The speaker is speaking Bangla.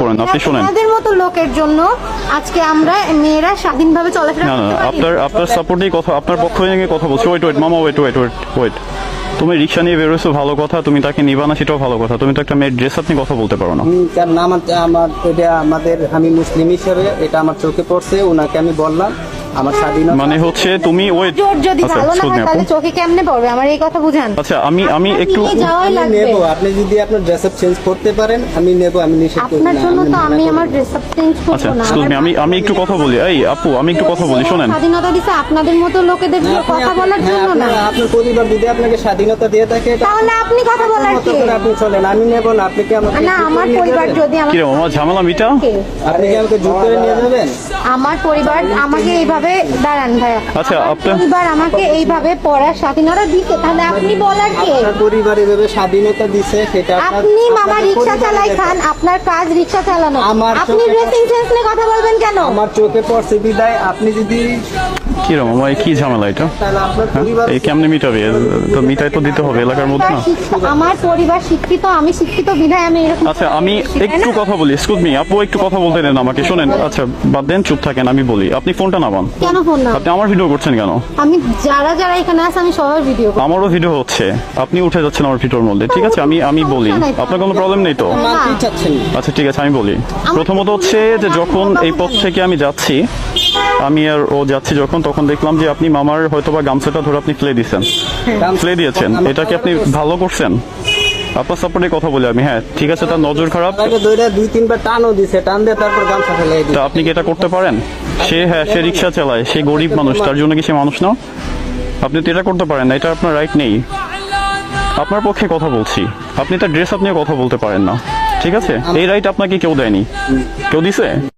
করেন আপনি শোনেন। আপনাদের মতো লোকের জন্য আজকে আমরা মেয়েরা স্বাধীনভাবে চলাফেরা করতে পারি। আপনার আপনার নিয়ে কথা আপনার পক্ষ নিয়ে কথা বলছি। ওয়েট ওয়েট মামা ওয়েট ওয়েট ওয়েট ওয়েট তুমি রিক্সা নিয়ে বেরোছো ভালো কথা। তুমি তাকে নিবা না সেটাও ভালো কথা। তুমি তো একটা মেয়ের ড্রেস আপনি কথা বলতে পারো না। তার কারণ আমার আমার এটা আমাদের আমি মুসলিম হিসেবে এটা আমার চোখে পড়ছে ওনাকে আমি বললাম। আমার স্বাধীনতা মানে হচ্ছে তুমি ওয়েট জোর যদি আচ্ছা ভালো না হয় তাহলে চোখে কেমনে পড়বে? আমার এই কথা বুঝান। আচ্ছা আমি আমি একটু নেব আপনি যদি আপনার ড্রেস আপ চেঞ্জ করতে পারেন আমি নেব আমি নিষেধ করি আপনার জন্য তো আমি আমার ড্রেস আপ চেঞ্জ আচ্ছা করব না। মি আমি আমি একটু কথা বলি। এই আপু আমি একটু কথা বলি শোনেন। স্বাধীনতা দিছে আপনাদের মতো লোকেদের জন্য কথা বলার হ্যাঁ, জন্য না। আপনার- পরিবার যদি আপনাকে স্বাধীনতা দিয়ে থাকে তাহলে আপনি কথা বলার কে? আপনি চলেন আমি নেব না আপনি কি আমাকে না আমার পরিবার? যদি কি রে মামা ঝামেলা মিটা? আপনি কি আমাকে জোর করে নিয়ে যাবেন? আমার পরিবার আমাকে এইভাবে দাঁড়ান ভাইয়া। আচ্ছা, আপনার- পরিবার আমাকে এইভাবে পড়ার স্বাধীনতা দিতে তাহলে আপনি বলার কে? পরিবার এভাবে স্বাধীনতা দিছে সেটা আপনি মামা রিকশা রিক্সা চালাই খান আপনার কাজ রিক্সা চালানো। আমার আপনি ড্রেসিং সেন্স নিয়ে কথা বলবেন কেন? আমার চোখে পড়ছে বিদায় আপনি যদি কি রে মামা এই কি ঝামেলা এটা? তাহলে আপনার হ্যাঁ? পরিবার এই কেমনে মিটাবে? তো মিটাই তো দিতে হবে এলাকার মধ্যে না? আমার পরিবার শিক্ষিত আমি শিক্ষিত বিধায় আমি এরকম আচ্ছা আমি একটু কথা বলি এক্সকিউজ মি আপু একটু কথা বলতে দেন আমাকে শোনেন আচ্ছা বাদ দেন চুপ থাকেন আমি বলি। আপনি ফোনটা নামান। কেন ফোন না? আপনি আমার ভিডিও করছেন কেন? আমি যারা যারা এখানে আছে আমি সবার ভিডিও আমারও ভিডিও হচ্ছে। আপনি উঠে যাচ্ছেন আমার ভিডিওর মধ্যে ঠিক আছে? আমি আমি বলি। আপনার কোনো প্রবলেম নেই তো? আচ্ছা ঠিক আছে আমি বলি। প্রথমত হচ্ছে যে যখন এই পথ থেকে আমি যাচ্ছি আমি আর ও যাচ্ছি যখন তখন দেখলাম যে আপনি মামার হয়তো বা গামছাটা ধরে আপনি ফেলে দিয়েছেন। ফেলে দিয়েছেন। এটা কি আপনি ভালো করছেন? আপনার সাপোর্টে কথা বলি আমি। হ্যাঁ ঠিক আছে তার নজর খারাপ। দুই তিনবার টানও দিছে টান দিয়ে তারপর গামছা ফেলে তা আপনি কি এটা করতে পারেন? সে হ্যাঁ সে রিক্সা চালায় সে গরিব মানুষ তার জন্য কি সে মানুষ না? আপনি তো এটা করতে পারেন না এটা আপনার রাইট নেই। আপনার পক্ষে কথা বলছি। আপনি তার ড্রেস আপ নিয়ে কথা বলতে পারেন না। ঠিক আছে? এই রাইট আপনাকে কেউ দেয়নি। কেউ দিছে?